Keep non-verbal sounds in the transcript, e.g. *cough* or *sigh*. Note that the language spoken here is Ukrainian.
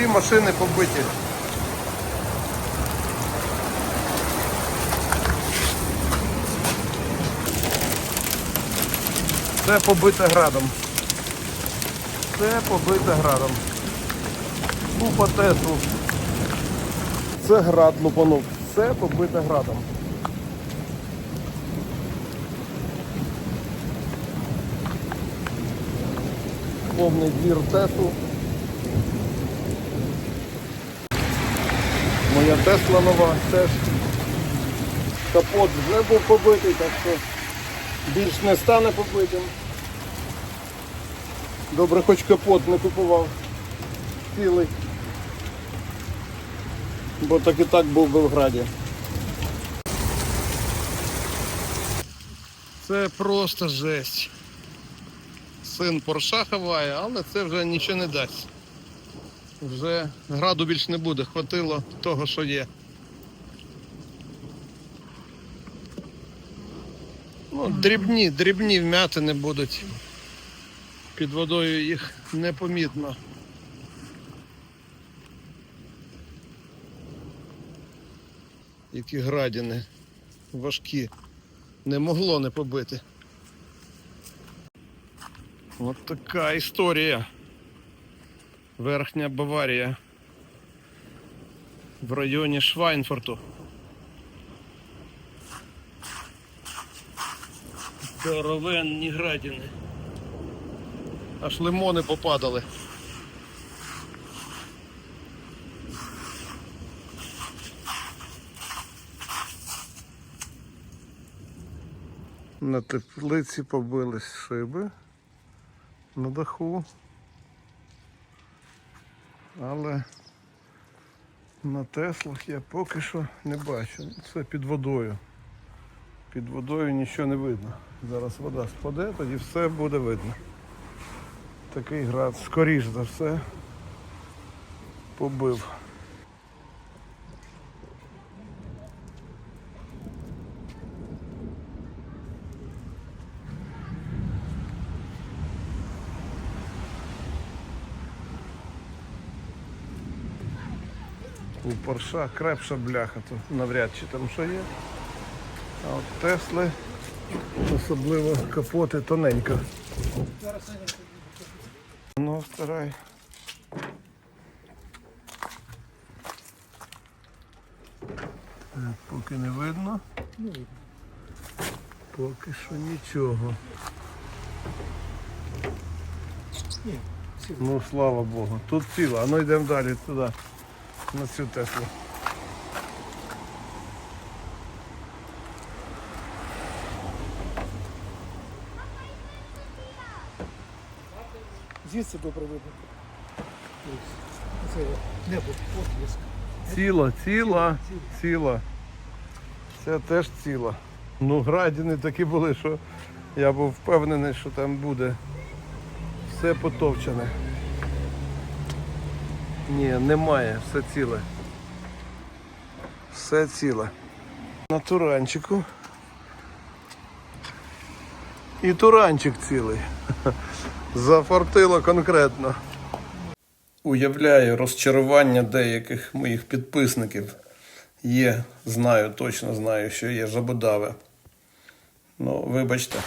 Всі машини побиті. Все побите градом. Все побите градом. Купа Теслу. Це град лупанув. Все побите градом. Повний двір Теслу. Моя Тесла нова теж. Капот вже був побитий, так що більш не стане побитим. Добре, хоч капот не купував цілий. Бо так і так був в граді. Це просто жесть. Син Порша ховає, але це вже нічого не дасть. Вже граду більш не буде, хватило того, що є. Ну, дрібні, дрібні вмятини будуть. Під водою їх непомітно. Які градіни важкі. Не могло не побити. От така історія. Верхня Баварія. В районі Швайнфорту. Здоровенні градіни. Аж лимони попадали. На теплиці побились шиби на даху. Але на Теслах я поки що не бачу. Це під водою. Під водою нічого не видно. Зараз вода спаде, тоді все буде видно. Такий град, скоріш за все, побив. У Порша крепша бляха, то навряд чи там що є. А от Тесли, особливо капоти тоненько. Ну, старай. Поки не видно. Поки що нічого. Ну, слава Богу. Тут ціла, а ну йдемо далі туди, на цю Теслу. Звідси добре видно. Це небо, отблиск. Ціла, ціла, ціла. Це теж ціла. Ну, градіни такі були, що я був впевнений, що там буде все потовчене. Ні, немає, все ціле. Все ціле. На туранчику. І туранчик цілий. *laughs* Зафартило конкретно. Уявляю розчарування деяких моїх підписників. Є, знаю, точно знаю, що є жабодави. Ну, вибачте.